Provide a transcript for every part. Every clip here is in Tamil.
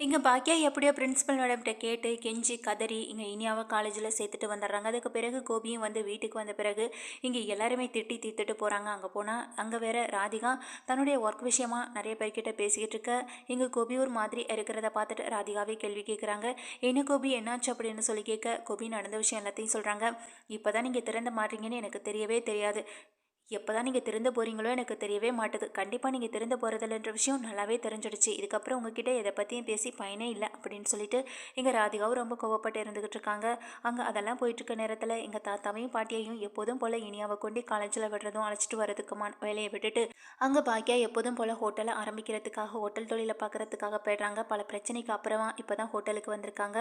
இங்கே பாக்கியா எப்படியோ பிரின்சிபல் மேடம்கிட்ட கேட்டு கெஞ்சி கதறி இங்கே இனியாவை காலேஜில் சேர்த்துட்டு வந்துடுறாங்க. அதுக்கு பிறகு கோபியும் வந்து வீட்டுக்கு வந்த பிறகு இங்கே எல்லாருமே திட்டி தீர்த்துட்டு போகிறாங்க அங்கே போனால் அங்கே வேற ராதிகா தன்னுடைய ஒர்க் விஷயமா நிறைய பேர்கிட்ட பேசிக்கிட்டு இருக்க. இங்கே கோபி ஒரு மாதிரி இருக்கிறத பார்த்துட்டு ராதிகாவே கேள்வி கேட்குறாங்க என்ன கோபி என்னாச்சு அப்படின்னு சொல்லி கேட்க கோபி நடந்த விஷயம் எல்லாத்தையும் சொல்கிறாங்க இப்போ தான் நீங்கள் திறந்த மாட்டீங்கன்னு எனக்கு தெரியவே தெரியாது. எப்போ தான் நீங்கள் திருந்த போகிறீங்களோ எனக்கு தெரியவே மாட்டுது. கண்டிப்பாக நீங்கள் திருந்த போகிறதில்லன்ற விஷயம் நல்லாவே தெரிஞ்சிடுச்சு. இதுக்கப்புறம் உங்ககிட்ட எதை பற்றியும் பேசி பயனே இல்லை அப்படின்னு சொல்லிட்டு எங்கள் ராதிகாவும் ரொம்ப கோவப்பட்டு இருந்துக்கிட்டு இருக்காங்க. அங்கே அதெல்லாம் போயிட்டுருக்க நேரத்தில் எங்கள் தாத்தாவையும் பாட்டியையும் எப்போதும் போல் இனியாவை கொண்டு காலேஜில் விடுறதும் அழைச்சிட்டு வரதுக்குமான வேலையை விட்டுட்டு அங்கே பாக்கியா எப்போதும் போல் ஹோட்டலை ஆரம்பிக்கிறதுக்காக ஹோட்டல் தொழிலை பார்க்குறதுக்காக போயிடுறாங்க. பல பிரச்சனைக்கு அப்புறமா இப்போ தான் ஹோட்டலுக்கு வந்திருக்காங்க.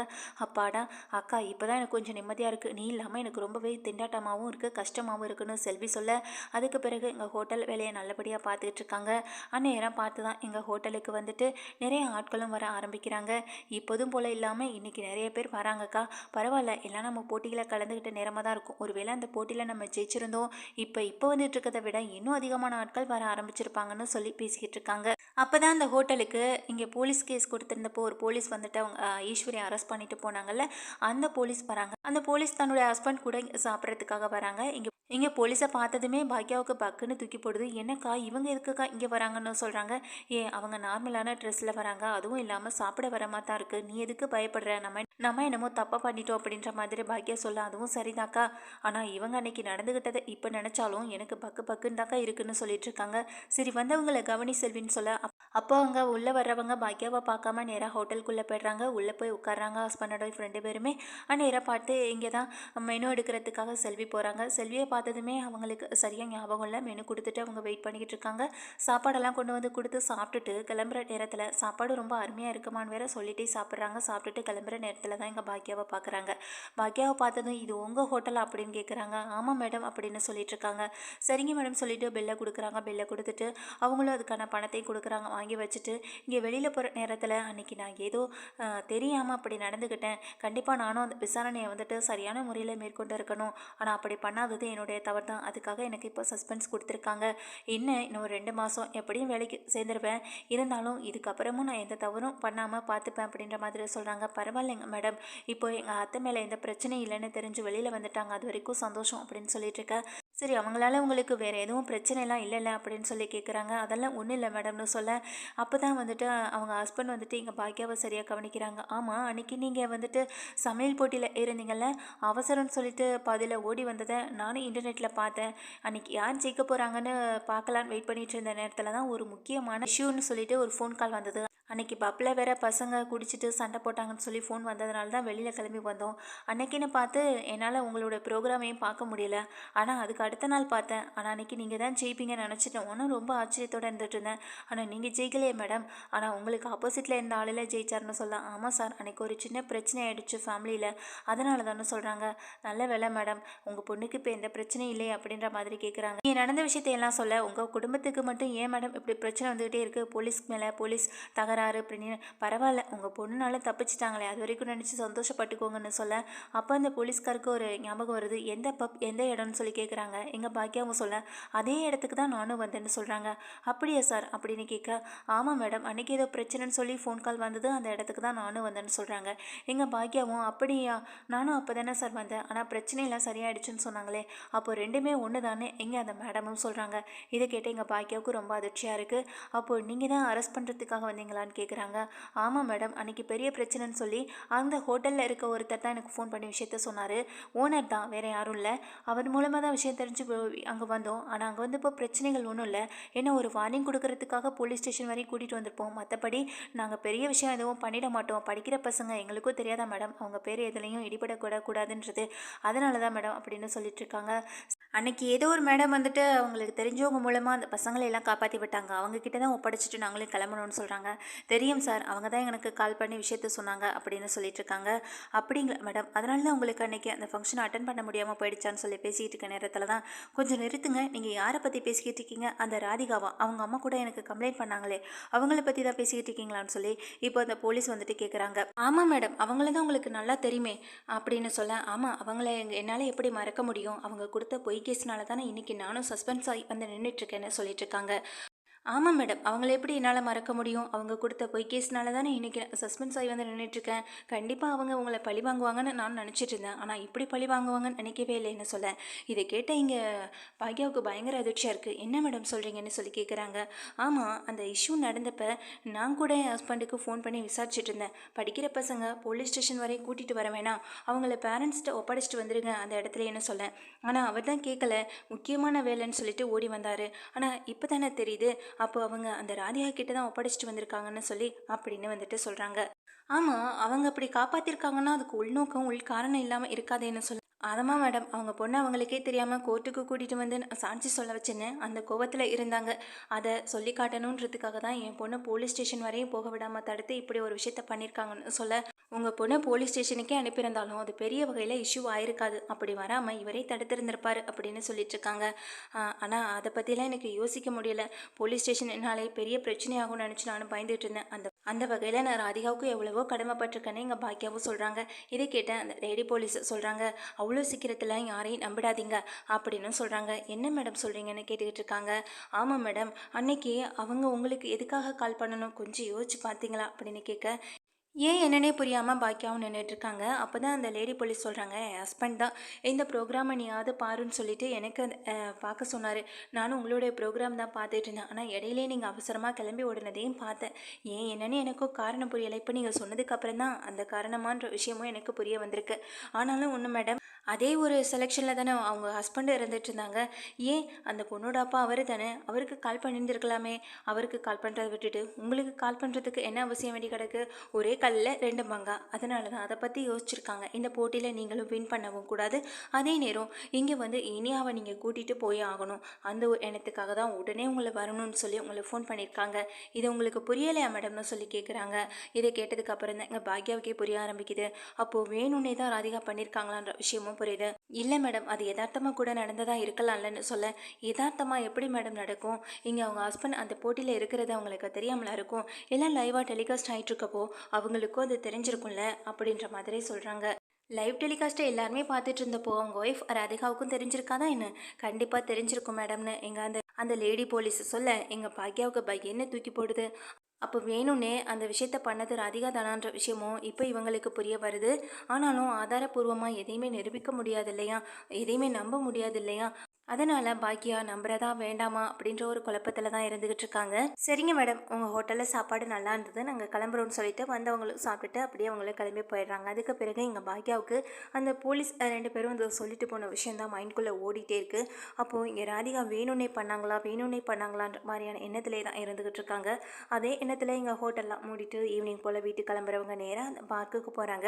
அப்பாடா அக்கா இப்போ தான் எனக்கு கொஞ்சம் நிம்மதியாக இருக்குது நீ இல்லாமல் எனக்கு ரொம்பவே திண்டாட்டமாகவும் இருக்குது கஷ்டமாகவும் இருக்குன்னு செல்வி சொல்ல அதுக்கு பிறகு எங்கள் ஹோட்டல் வேலையை நல்லபடியாக பார்த்துக்கிட்டு இருக்காங்க அந்நேரம் பார்த்து தான் எங்கள் ஹோட்டலுக்கு வந்துட்டு நிறைய ஆட்களும் வர ஆரம்பிக்கிறாங்க. இப்போதும் போல் இல்லாமல் இன்றைக்கி நிறைய பேர் வராங்கக்கா. பரவாயில்ல எல்லாம் நம்ம போட்டியில் கலந்துக்கிட்ட நேரமாக தான் இருக்கும். ஒருவேளை அந்த போட்டியில் நம்ம ஜெயிச்சிருந்தோம். இப்போ இப்போ வந்துட்டு இருக்கிறத விட இன்னும் அதிகமான ஆட்கள் வர ஆரம்பிச்சிருப்பாங்கன்னு சொல்லி பேசிக்கிட்டு இருக்காங்க அப்போ தான் அந்த ஹோட்டலுக்கு இங்கே போலீஸ் கேஸ் கொடுத்துருந்தப்போ ஒரு போலீஸ் வந்துட்டு அவங்க ஈஸ்வரியை அரெஸ்ட் பண்ணிட்டு போனாங்கல்ல. அந்த போலீஸ் வராங்க. அந்த போலீஸ் தன்னுடைய ஹஸ்பண்ட் கூட சாப்பிட்றதுக்காக வராங்க. இங்கே இங்கே போலீஸை பார்த்ததுமே பாக்கியாவுக்கு பக்குன்னு தூக்கி போடுது. என்னக்கா இவங்க எதுக்குக்கா இங்கே வராங்கன்னு சொல்கிறாங்க ஏ அவங்க நார்மலான ட்ரெஸ்ஸில் வராங்க. அதுவும் இல்லாமல் சாப்பிட வர மாதிரி தான் இருக்குது நீ எதுக்கு பயப்படுற? நம்ம நம்ம என்னமோ தப்பாக பண்ணிட்டோம் அப்படின்ற மாதிரி பாக்கியா சொல்ல அதுவும் சரிதாக்கா. ஆனால் இவங்க அன்னைக்கு நடந்துக்கிட்டதை இப்போ நினச்சாலும் எனக்கு பக்கு பக்குன்னு தாக்கா இருக்குன்னு சொல்லிட்டு இருக்காங்க. சரி வந்தவங்களை கவனி செல்வின்னு சொல்ல அப்போ அங்கே உள்ளே வர்றவங்க பாக்கியாவை பார்க்காம நேராக ஹோட்டலுக்குள்ளே போயிடுறாங்க. உள்ளே போய் உட்கார்றாங்க ஹஸ்பண்டோட ஒய்ஃப் ரெண்டு பேருமே. நேராக பார்த்து இங்கே தான் மெனு எடுக்கிறதுக்காக செல்வி போகிறாங்க செல்வியை பார்த்ததுமே அவங்களுக்கு சரியாக ஞாபகம் இல்லை. மெனு கொடுத்துட்டு அவங்க வெயிட் பண்ணிக்கிட்டு இருக்காங்க. சாப்பாடெல்லாம் கொண்டு வந்து கொடுத்து சாப்பிட்டுட்டு கிளம்புற நேரத்தில் சாப்பாடு ரொம்ப அருமையாக இருக்குமான்னு வேற சொல்லிட்டே சாப்பிட்றாங்க. சாப்பிட்டுட்டு கிளம்புற நேரத்தில் தான் எங்கள் பாக்கியாவை பார்க்குறாங்க பாக்கியாவை பார்த்ததும் இது உங்கள் ஹோட்டல் அப்படின்னு கேட்குறாங்க ஆமாம் மேடம் அப்படின்னு சொல்லிட்டு இருக்காங்க. சரிங்க மேடம் சொல்லிட்டு பெல்லை கொடுக்குறாங்க. பெல்லை கொடுத்துட்டு அவங்களும் அதுக்கான பணத்தையும் கொடுக்குறாங்க. வாங்கி வச்சுட்டு இங்கே வெளியில் போகிற நேரத்தில் அன்னைக்கு நான் ஏதோ தெரியாமல் அப்படி நடந்துக்கிட்டேன் கண்டிப்பாக நானும் அந்த விசாரணையை வந்துட்டு சரியான முறையில் மேற்கொண்டு இருக்கணும். ஆனால் அப்படி பண்ணாதது என்னுடைய தவறு தான். அதுக்காக எனக்கு இப்போ சஸ்பென்ஸ் கொடுத்துருக்காங்க. இன்னும் இன்னும் ஒரு ரெண்டு மாதம் எப்படியும் வேலைக்கு சேர்ந்துருவேன். இருந்தாலும் இதுக்கப்புறமும் நான் எந்த தவறும் பண்ணாமல் பார்த்துப்பேன் அப்படின்ற மாதிரி சொல்கிறாங்க பரவாயில்லைங்க மேடம். இப்போ எங்கள் அத்தை மேலே எந்த பிரச்சனையும் இல்லைன்னு தெரிஞ்சு வெளியில் வந்துட்டாங்க. அது வரைக்கும் சந்தோஷம் அப்படின்னு சொல்லிட்டு இருக்கேன் சரி அவங்களால உங்களுக்கு வேறு எதுவும் பிரச்சனைலாம் இல்லைல்ல அப்படின்னு சொல்லி கேட்குறாங்க அதெல்லாம் ஒன்றும் இல்லை மேடம்னு சொல்ல. அப்போ தான் வந்துட்டு அவங்க ஹஸ்பண்ட் வந்துட்டு எங்கள் பாக்கியாவை சரியாக கவனிக்கிறாங்க. ஆமாம் அன்றைக்கி நீங்கள் வந்துட்டு சமையல் போட்டியில் இருந்தீங்கள்ல அவசரம்னு சொல்லிட்டு பாதியில் ஓடி வந்ததை நானும் இன்டர்நெட்டில் பார்த்தேன். அன்றைக்கி யார் ஜெயிக்க போகிறாங்கன்னு பார்க்கலான்னு வெயிட் பண்ணிகிட்டு இருந்த நேரத்தில் தான் ஒரு முக்கியமான இஷ்யூன்னு சொல்லிட்டு ஒரு ஃபோன் கால் வந்தது. அன்றைக்கி பப்பில் வேற பசங்க குடிச்சிட்டு சண்டை போட்டாங்கன்னு சொல்லி ஃபோன் வந்ததுனால தான் வெளியில் கிளம்பி வந்தோம். அன்னைக்குன்னு பார்த்து என்னால் உங்களோட ப்ரோக்ராமையும் பார்க்க முடியல. ஆனால் அதுக்கு அடுத்த நாள் பார்த்தேன். ஆனால் அன்றைக்கி நீங்கள் தான் ஜெயிப்பீங்கன்னு நினச்சிட்டேன். ஒன்றும் ரொம்ப ஆச்சரியத்தோடு இருந்துட்டு இருந்தேன். ஆனால் நீங்கள் ஜெயிக்கலையே மேடம் ஆனால் உங்களுக்கு ஆப்போசிட்டில் இருந்த ஆளில் ஜெயிச்சாருன்னு சொல்லலாம் ஆமாம் சார் அன்னைக்கு ஒரு சின்ன பிரச்சனை ஆகிடுச்சு ஃபேமிலியில் அதனால தானே சொல்கிறாங்க நல்ல வேலை மேடம் உங்கள் பொண்ணுக்கு இப்போ எந்த பிரச்சனையும் இல்லை அப்படின்ற மாதிரி கேட்குறாங்க நீங்கள் நடந்த விஷயத்தையெல்லாம் சொல்ல உங்கள் குடும்பத்துக்கு மட்டும் ஏன் மேடம் இப்படி பிரச்சனை வந்துகிட்டே இருக்குது போலீஸ்க்கு மேலே போலீஸ் தகராறு அப்படின்னு. பரவாயில்ல உங்கள் பொண்ணுனால தப்பிச்சிட்டாங்களே அது வரைக்கும் நினச்சி சந்தோஷப்பட்டுக்கோங்கன்னு சொல்ல. அப்போ அந்த போலீஸ்காருக்கு ஒரு ஞாபகம் வருது. எந்த பப் எந்த இடம்னு சொல்லி கேட்குறாங்க எங்கள் பாக்கியாவும் சொல்ல அதே இடத்துக்கு தான் நானும் வந்தேன்னு சொல்கிறாங்க அப்படியா சார்? அப்படின்னு கேட்க ஆமாம் மேடம் அன்றைக்கி ஏதோ பிரச்சனைன்னு சொல்லி ஃபோன் கால் வந்தது. அந்த இடத்துக்கு தான் நானும் வந்தேன்னு சொல்கிறாங்க எங்கள் பாக்கியாவும் அப்படியா நானும் அப்போ தானே சார் வந்தேன். ஆனால் பிரச்சனையெல்லாம் சரியாயிடுச்சுன்னு சொன்னாங்களே. அப்போ ரெண்டுமே ஒன்று தானே எங்கே அந்த மேடமும் சொல்கிறாங்க இதை கேட்டு எங்கள் பாக்கியாவுக்கு ரொம்ப அதிர்ச்சியாக இருக்குது அப்போது நீங்கள் தான் அரெஸ்ட் பண்ணுறதுக்காக வந்தீங்களான்னு கேட்குறாங்க ஆமாம் மேடம் அன்றைக்கி பெரிய பிரச்சனைன்னு சொல்லி அந்த ஹோட்டலில் இருக்க ஒருத்தர் தான் எனக்கு ஃபோன் பண்ணி விஷயத்த சொன்னார். ஓனர் தான் வேறு யாரும் இல்லை. அவர் மூலமாக தான் விஷயம் தெரிஞ்சு அங்கே வந்தோம். ஆனால் அங்கே வந்து இப்போ பிரச்சனைகள் ஒன்றும் இல்லை. என்ன ஒரு வார்னிங் கொடுக்கறதுக்காக போலீஸ் ஸ்டேஷன் வரையும் கூட்டிகிட்டு வந்திருப்போம். மற்றபடி நாங்கள் பெரிய விஷயம் எதுவும் பண்ணிட மாட்டோம். படிக்கிற பசங்க எங்களுக்கும் தெரியாதா மேடம்? அவங்க பேர் எதுலேயும் இடிபடக்கூட கூடாதுன்றது அதனால தான் மேடம் அப்படின்னு சொல்லிட்டு இருக்காங்க. அன்னைக்கு ஏதோ ஒரு மேடம் வந்துட்டு அவங்களுக்கு தெரிஞ்சவங்க மூலமாக அந்த பசங்களை எல்லாம் காப்பாற்றி விட்டாங்க. அவங்கக்கிட்ட தான் ஒப்படைச்சிட்டு நாங்களே கிளம்பணும்னு சொல்கிறாங்க தெரியும் சார். அவங்க தான் எனக்கு கால் பண்ணி விஷயத்த சொன்னாங்க அப்படின்னு சொல்லிட்டு இருக்காங்க அப்படிங்களா மேடம்? அதனால தான் உங்களுக்கு அன்றைக்கி அந்த ஃபங்க்ஷனை அட்டன் பண்ண முடியாமல் போயிடுச்சான்னு சொல்லி பேசிகிட்டு இருக்க நேரத்தில் தான் கொஞ்சம் நிறுத்துங்க. நீங்கள் யாரை பற்றி பேசிக்கிட்டு இருக்கீங்க? அந்த ராதிகாவா? அவங்க அம்மா கூட எனக்கு கம்ப்ளைண்ட் பண்ணாங்களே. அவங்கள பற்றி தான் பேசிக்கிட்டு இருக்கீங்களான்னு சொல்லி இப்போ அந்த போலீஸ் வந்துட்டு கேட்குறாங்க ஆமாம் மேடம். அவங்கள தான் உங்களுக்கு நல்லா தெரியுமே அப்படின்னு சொல்ல. ஆமாம் அவங்கள எங்கள் என்னால் எப்படி மறக்க முடியும்? அவங்க கொடுத்த பொய் கேஸ்னால தானே இன்னைக்கு நானும் சஸ்பென்ஸ் ஆகி வந்து நின்றுட்டுருக்கேன்னு சொல்லிட்டு இருக்காங்க. ஆமாம் மேடம் அவங்கள எப்படி என்னால் மறக்க முடியும்? அவங்க கொடுத்த பொய் கேஸ்னால தானே இன்றைக்கி சஸ்பென்ஸ் ஆகி வந்து நின்றுட்டுருக்கேன் கண்டிப்பாக அவங்க உங்களை பழி வாங்குவாங்கன்னு நான் நினச்சிட்டு இருந்தேன். ஆனால் இப்படி பழி வாங்குவாங்கன்னு நினைக்கவே இல்லைன்னு சொல்ல இதை கேட்ட இங்கே பாக்யாவுக்கு பயங்கர அதிர்ச்சியாக இருக்குது என்ன மேடம் சொல்கிறீங்கன்னு சொல்லி கேட்குறாங்க ஆமாம் அந்த இஷ்யூ நடந்தப்போ நான் கூட என் ஹஸ்பண்டுக்கு ஃபோன் பண்ணி விசாரிச்சுட்டு இருந்தேன். படிக்கிற பசங்க போலீஸ் ஸ்டேஷன் வரையும் கூட்டிகிட்டு வர வேணாம். அவங்கள பேரண்ட்ஸ்கிட்ட ஒப்படைச்சிட்டு வந்துருங்க. அந்த இடத்துல என்ன சொல்ல ஆனால் அவர் தான் கேட்கல முக்கியமான வேலைன்னு சொல்லிட்டு ஓடி வந்தார். ஆனால் இப்போ தானே தெரியுது. அப்போ அவங்க அந்த ராதிகா கிட்ட தான் ஒப்படைச்சிட்டு வந்திருக்காங்கன்னு சொல்லி அப்படின்னு வந்துட்டு சொல்கிறாங்க ஆமாம் அவங்க அப்படி காப்பாற்றிருக்காங்கன்னா அதுக்கு உள்நோக்கம் உள் காரணம் இல்லாமல் இருக்காதேன்னு சொல்ல அதமா மேடம் அவங்க பொண்ணு அவங்களுக்கே தெரியாமல் கோர்ட்டுக்கு கூட்டிகிட்டு வந்து நான் சாட்சி சொல்ல வச்சேன்னு அந்த கோவத்தில் இருந்தாங்க. அதை சொல்லி காட்டணுன்றதுக்காக தான் என் பொண்ணு போலீஸ் ஸ்டேஷன் வரையும் போக விடாமல் தடுத்து இப்படி ஒரு விஷயத்த பண்ணியிருக்காங்கன்னு சொல்ல உங்கள் பொண்ணை போலீஸ் ஸ்டேஷனுக்கே அனுப்பியிருந்தாலும் அது பெரிய வகையில் இஷ்யூ ஆயிருக்காது. அப்படி வராமல் இவரே தடுத்திருந்திருப்பார் அப்படின்னு சொல்லிட்டு இருக்காங்க. ஆனால் அதை பற்றிலாம் எனக்கு யோசிக்க முடியல. போலீஸ் ஸ்டேஷன் என்னாலே பெரிய பிரச்சனையாகும்னு நினச்சி நானும் பயந்துட்டு இருந்தேன். அந்த அந்த வகையில் நான் ராதிகாவுக்கும் எவ்வளவோ கடமைப்பட்டிருக்கேன்னு எங்கள் பாக்கியாவும் சொல்கிறாங்க இதை கேட்டேன் அந்த லேடி போலீஸ் சொல்கிறாங்க அவ்வளோ சீக்கிரத்தில் யாரையும் நம்பிடாதீங்க அப்படின்னு சொல்கிறாங்க என்ன மேடம் சொல்கிறீங்கன்னு கேட்டுக்கிட்டு இருக்காங்க. ஆமாம் மேடம் அன்னைக்கு அவங்க உங்களுக்கு எதுக்காக கால் பண்ணணும் கொஞ்சம் யோசிச்சு பார்த்தீங்களா? அப்படின்னு கேட்க ஏன் என்னன்னே புரியாமல் பாக்கியாவும் நின்றுட்டு இருக்காங்க அப்போ தான் அந்த லேடி போலீஸ் சொல்கிறாங்க என் ஹஸ்பண்ட் தான். இந்த ப்ரோக்ராமை நீயாவது பாருன்னு சொல்லிட்டு எனக்கு பார்க்க சொன்னார். நானும் உங்களுடைய ப்ரோக்ராம் தான் பார்த்துட்டு இருந்தேன் ஆனால் இடையிலே நீங்கள் அவசரமாக கிளம்பி ஓடினதையும் பார்த்தேன். ஏன் என்னன்னு எனக்கும் காரணம் புரியலை. இப்போ நீங்கள் சொன்னதுக்கப்புறம் தான் அந்த காரணமான்ற விஷயமும் எனக்கு புரிய வந்திருக்கு. ஆனாலும் ஒன்று மேடம் அதே ஒரு செலெக்ஷனில் தானே அவங்க ஹஸ்பண்டு இருந்துட்டு இருந்தாங்க. ஏன்? அந்த பொண்ணோட அப்பா அவர் தானே. அவருக்கு கால் பண்ணியிருந்துருக்கலாமே. அவருக்கு கால் பண்ணுறதை விட்டுட்டு உங்களுக்கு கால் பண்ணுறதுக்கு என்ன அவசியம் வேண்டி கிடக்கு? ஒரே கல்லில் ரெண்டு பங்கா அதனால தான் அதை பற்றி யோசிச்சிருக்காங்க. இந்த போட்டியில் நீங்களும் வின் பண்ணவும் கூடாது. அதே நேரம் இங்கே வந்து இனியாவை நீங்கள் கூட்டிகிட்டு போய் ஆகணும். அந்த ஒரு எண்ணத்துக்காக தான் உடனே உங்களை வரணும்னு சொல்லி உங்களை ஃபோன் பண்ணியிருக்காங்க. இது உங்களுக்கு புரியலையா மேடம்னு சொல்லி கேட்குறாங்க இதை கேட்டதுக்கு அப்புறம் தான் எங்கள் பாக்யாவுக்கே புரிய ஆரம்பிக்குது. அப்போது வேணும்னே தான் ராதிகா பண்ணியிருக்காங்களான்ற விஷயமும் புரியுது. இல்லை மேடம் அது யதார்த்தமாக கூட நடந்ததாக இருக்கலாம்லன்னு சொல்ல யதார்த்தமாக எப்படி மேடம் நடக்கும்? இங்கே அவங்க ஹஸ்பண்ட் அந்த போட்டியில் இருக்கிறது அவங்களுக்கு தெரியாமலா இருக்கும்? எல்லாம் லைவாக டெலிகாஸ்ட் ஆகிட்டு இருக்கப்போ அவங்களுக்கும் அது தெரிஞ்சிருக்கும்ல அப்படின்ற மாதிரி சொல்கிறாங்க லைவ் டெலிகாஸ்ட்டை எல்லாருமே பார்த்துட்டு இருந்தப்போ அவங்க ஒய்ஃப் ராதிகாவுக்கும் தெரிஞ்சிருக்காதா என்ன? கண்டிப்பாக தெரிஞ்சிருக்கும் மேடம்னு எங்கள் அந்த அந்த லேடி போலீஸ் சொல்ல எங்கள் பாக்யாவுக்கு பைக் என்ன தூக்கி போடுது? அப்போ வேணும்னே அந்த விஷயத்த பண்ணது ராதிகா தானான்ற விஷயமும் இப்போ இவங்களுக்கு புரிய வருது. ஆனாலும் ஆதாரப்பூர்வமாக எதையுமே நிரூபிக்க முடியாது இல்லையா? எதையுமே நம்ப முடியாது இல்லையா? அதனால் பாக்கியா நம்புறதா வேண்டாமா அப்படின்ற ஒரு குழப்பத்தில் தான் இருந்துகிட்டு இருக்காங்க. சரிங்க மேடம் உங்கள் ஹோட்டலில் சாப்பாடு நல்லா இருந்தது நாங்கள் கிளம்புறோம்னு சொல்லிட்டு வந்தவங்களும் சாப்பிட்டுட்டு அப்படியே அவங்களும் கிளம்பி போயிடுறாங்க. அதுக்கு பிறகு எங்கள் பாக்கியாவுக்கு அந்த போலீஸ் ரெண்டு பேரும் வந்து சொல்லிட்டு போன விஷயம் தான் மைண்ட்குள்ளே ஓடிட்டே இருக்குது அப்போது இங்கே ராதிகா வேணும்னே பண்ணாங்களா வேணும்னே பண்ணாங்களான்ற மாதிரியான எண்ணத்திலே தான் இருந்துகிட்டு இருக்காங்க. அதே எண்ணத்தில் எங்கள் ஹோட்டல்லாம் மூடிட்டு ஈவினிங் போல் வீட்டுக்கு கிளம்புறவங்க நேராக அந்த பார்க்குக்கு போகிறாங்க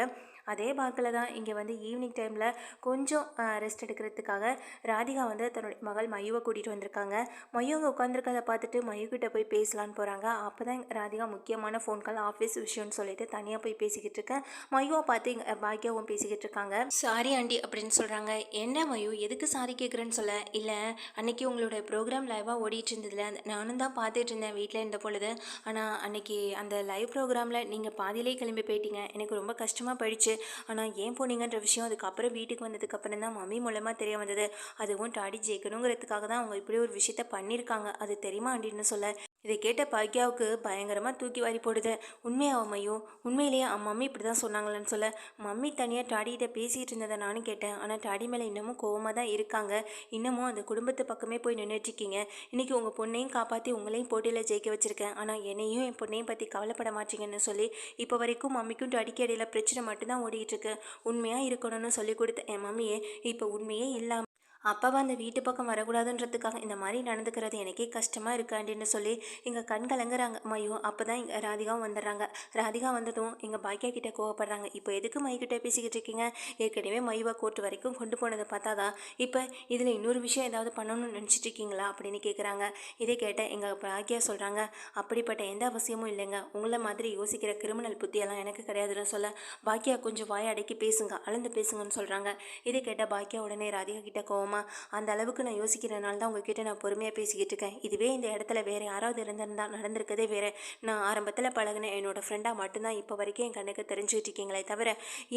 அதே பார்க்கில் தான் இங்கே வந்து ஈவினிங் டைமில் கொஞ்சம் ரெஸ்ட் எடுக்கிறதுக்காக ராதிகா வந்து தன்னுடைய மகள் மயுவை கூட்டிகிட்டு வந்திருக்காங்க. மயு உட்காந்துருக்கதை பார்த்துட்டு மயு கிட்ட போய் பேசலான்னு போகிறாங்க அப்போ தான் ராதிகா முக்கியமான ஃபோன் கால் ஆஃபீஸ் விஷயம்னு சொல்லிட்டு தனியாக போய் பேசிக்கிட்டு இருக்கேன். மயுவை பார்த்து இங்கே பாக்கியாவும் பேசிக்கிட்டு இருக்காங்க. சாரி ஆண்டி அப்படின்னு சொல்கிறாங்க என்ன மயு? எதுக்கு சாரி கேட்குறேன்னு சொல்ல? இல்லை அன்னைக்கு உங்களோட ப்ரோக்ராம் லைவாக ஓடிட்டு இருந்ததுல நானும் தான் பார்த்துட்டு இருந்தேன் வீட்டில் இருந்த பொழுது. ஆனால் அன்னைக்கு அந்த லைவ் ப்ரோக்ராமில் நீங்கள் பாதியிலே கிளம்பி போயிட்டீங்க. எனக்கு ரொம்ப கஷ்டமாக போயிடுச்சு. ஆனால் ஏன் போனீங்கன்ற விஷயம் அதுக்கப்புறம் வீட்டுக்கு வந்ததுக்கப்புறம் தான் மம்மி மூலமாக தெரிய வந்தது. அதுவும் டாடி ஜெயிக்கணுங்கிறதுக்காக தான் அவங்க இப்படி ஒரு விஷயத்த பண்ணியிருக்காங்க. அது தெரியுமா அப்படின்னு சொல்ல. இதை கேட்ட பாக்யாவுக்கு பயங்கரமாக தூக்கி வாரி போடுது. உண்மையாக அம்மையோ? உண்மையிலேயே அம்மா மம்மி இப்படி தான் சொன்னாங்களேன்னு சொல்ல. மம்மி தனியாக டாடிகிட்ட பேசிகிட்டு இருந்ததை நானும் கேட்டேன். ஆனால் டாடி மேலே இன்னமும் கோவமாக தான் இருக்காங்க. இன்னமும் அந்த குடும்பத்து பக்கமே போய் நின்றுட்டுருக்கீங்க இன்றைக்கி உங்கள் பொண்ணையும் காப்பாற்றி உங்களையும் போட்டியில் ஜெயிக்க வச்சுருக்கேன். ஆனால் என்னையும் என் பொண்ணையும் பற்றி கவலைப்பட மாட்டீங்கன்னு சொல்லி இப்போ வரைக்கும் மம்மிக்கும் டாடிக்கு இடையில பிரச்சனை மட்டும்தான் ஓடிக்கிட்டு இருக்கு. உண்மையாக இருக்கணும்னு சொல்லி கொடுத்த என் மம்மியே இப்போ உண்மையே இல்லாமல் அப்பாவை அந்த வீட்டு பக்கம் வரக்கூடாதுன்றதுக்காக இந்த மாதிரி நடந்துக்கிறது எனக்கே கஷ்டமாக இருக்காண்டின்னு சொல்லி இங்கே கண் கலங்குறாங்க. மையோ அப்போ தான் இங்கே ராதிகாவும் வந்துடுறாங்க. ராதிகா வந்ததும் எங்கள் பாக்கியா கிட்டே கோவப்படுறாங்க. இப்போ எதுக்கு மை பேசிக்கிட்டு இருக்கீங்க? ஏற்கனவே மைவா கோர்ட் வரைக்கும் கொண்டு போனதை பார்த்தாதான் இப்போ இதில் இன்னொரு விஷயம் ஏதாவது பண்ணணும்னு நினச்சிட்டு இருக்கீங்களா? அப்படின்னு கேட்குறாங்க இதை கேட்ட எங்கள் பாக்கியா சொல்கிறாங்க அப்படிப்பட்ட எந்த அவசியமும் இல்லைங்க. உங்களை மாதிரி யோசிக்கிற கிரிமினல் புத்தியெல்லாம் எனக்கு கிடையாதுன்னு சொல்ல பாக்கியா கொஞ்சம் வாய அடக்கி பேசுங்க. அளந்து பேசுங்கன்னு சொல்கிறாங்க இதை கேட்ட பாக்கியா உடனே ராதிகா கிட்ட கோவமாக வேணாமா அந்த அளவுக்கு நான் யோசிக்கிறனால தான் உங்ககிட்ட நான் பொறுமையாக பேசிக்கிட்டு இருக்கேன். இதுவே இந்த இடத்துல வேறு யாராவது இருந்திருந்தா நடந்திருக்கதே வேறு. நான் ஆரம்பத்தில் பழகின என்னோட ஃப்ரெண்டாக மட்டும்தான் இப்போ வரைக்கும் என் கண்ணுக்கு தெரிஞ்சுட்டு இருக்கீங்களே தவிர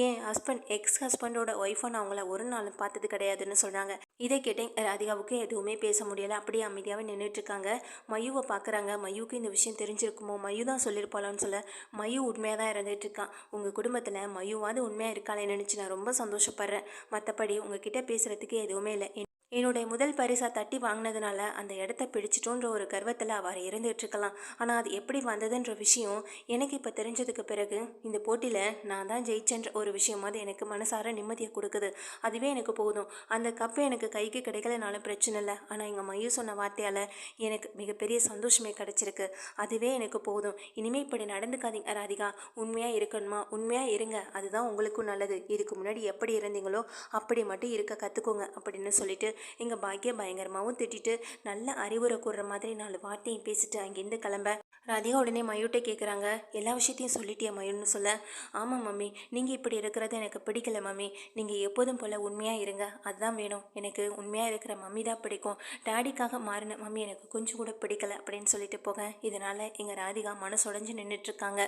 என் ஹஸ்பண்ட் எக்ஸ் ஹஸ்பண்டோட ஒய்ஃபை நான் அவங்கள ஒரு நாள் பார்த்தது கிடையாதுன்னு சொல்கிறாங்க இதை கேட்டேன் ராதிகாவுக்கு எதுவுமே பேச முடியலை. அப்படியே அமைதியாகவே நின்றுட்டு இருக்காங்க. மயுவை பார்க்குறாங்க. மயுவுக்கு இந்த விஷயம் தெரிஞ்சிருக்குமோ? மயு தான் சொல்லியிருப்பாளான்னு சொல்ல மயு உண்மையாக தான் இருந்துகிட்ருக்கான் உங்கள் குடும்பத்தில் மயுவாவது உண்மையாக இருக்காளே நினச்சி நான் ரொம்ப சந்தோஷப்படுறேன். மற்றபடி உங்ககிட்ட பேசுகிறதுக்கு எதுவுமே இல்லை. என்னுடைய முதல் பரிசாக தட்டி வாங்கினதுனால அந்த இடத்த பிடிச்சிட்டோன்ற ஒரு கர்வத்தில் அவர் இருந்துகிட்ருக்கலாம். ஆனால் அது எப்படி வந்ததுன்ற விஷயம் எனக்கு இப்போ தெரிஞ்சதுக்கு பிறகு இந்த போட்டியில் நான் தான் ஜெயிச்சேன்ற ஒரு விஷயமாவது எனக்கு மனசார நிம்மதியை கொடுக்குது. அதுவே எனக்கு போதும். அந்த கப்பு எனக்கு கைக்கு கிடைக்கலனாலும் பிரச்சனை இல்லை. ஆனால் எங்கள் மையம் சொன்ன வார்த்தையால் எனக்கு மிகப்பெரிய சந்தோஷமே கிடச்சிருக்கு. அதுவே எனக்கு போதும். இனிமேல் இப்படி நடந்துக்காதீங்க ராதிகா. உண்மையாக இருக்கணுமா? உண்மையாக இருங்க. அதுதான் உங்களுக்கும் நல்லது. இதுக்கு முன்னாடி எப்படி இருந்தீங்களோ அப்படி மட்டும் இருக்க கற்றுக்கோங்க அப்படின்னு சொல்லிட்டு எங்கள் பாக்கிய பயங்கரமாகவும் திட்டிட்டு நல்ல அறிவுரை கூடுற மாதிரி நாலு வார்த்தையும் பேசிட்டு அங்கேருந்து கிளம்ப. ராதிகா உடனே மயூட்டை கேட்குறாங்க எல்லா விஷயத்தையும் சொல்லிட்டியா மயூன்னு சொல்ல. ஆமாம் மம்மி நீங்கள் இப்படி இருக்கிறது எனக்கு பிடிக்கல மம்மி. நீங்கள் எப்போதும் போல் உண்மையாக இருங்க. அதுதான் வேணும். எனக்கு உண்மையாக இருக்கிற மம்மி தான் பிடிக்கும். டேடிக்காக மாறின மம்மி எனக்கு கொஞ்சம் கூட பிடிக்கல அப்படின்னு சொல்லிட்டு போக. இதனால் எங்கள் ராதிகா மனசுடைஞ்சு நின்றுட்டுருக்காங்க